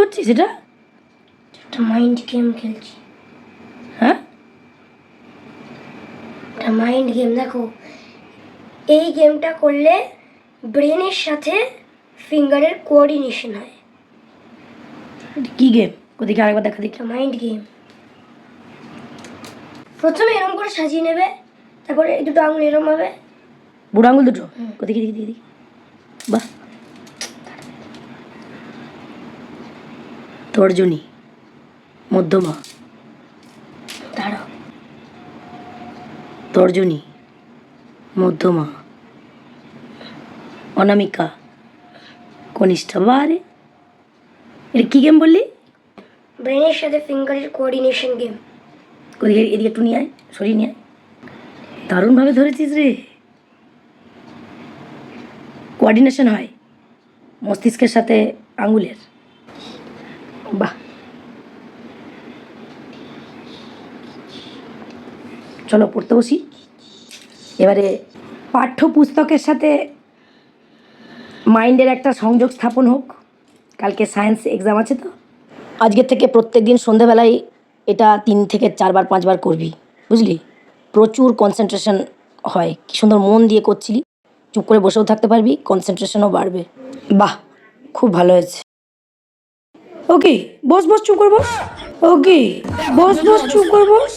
করছিস এটা? একটা মাইন্ড গেম খেলছি। হ্যাঁ? একটা মাইন্ড গেম দেখো। এই গেমটা করলে ব্রেনের সাথে ফিঙ্গারের কোঅর্ডিনেশন হয়। কি গেম ওদিকে আরেকবার দেখা দেখি। মাইন্ড গেম প্রথমে এরম করে সাজিয়ে নেবে তারপরে এই দুটো আঙুল এরম হবে। বুড়ো আঙুল দুটো। ওদিকে দেখি দেখি বাহ। তর্জনী মধ্যমা। দাঁড়াও তর্জনী। মধ্যমা। অনামিকা। কনিষ্ঠা। বারে এটা কি গেম বললি? ব্রেনের সাথে ফিঙ্গারের কোঅর্ডিনেশন গেম। ওদিকে এদিকে একটু নিয়ে আয় সরিয়ে নিয়ে আয়। দারুণভাবে ধরেছিস রে। কোঅর্ডিনেশন হয়। মস্তিষ্কের সাথে আঙ্গুলের। বাহ। চলো, পড়তে বসি। এবারে পাঠ্যপুস্তকের সাথে মাইন্ডের একটা সংযোগ স্থাপন হোক। কালকে সায়েন্স এক্সাম আছে তো। আজকের থেকে প্রত্যেক দিন সন্ধেবেলায় এটা তিন থেকে চারবার, পাঁচবার করবি। বুঝলি? প্রচুর কনসেন্ট্রেশন হয়। কি সুন্দর মন দিয়ে করছিলি। চুপ করে বসেও থাকতে পারবি কনসেন্ট্রেশনও বাড়বে। বাহ, খুব ভালো হয়েছে। ওকে বস বস চুপ কর বস। ওকে বস বস চুপ কর বস।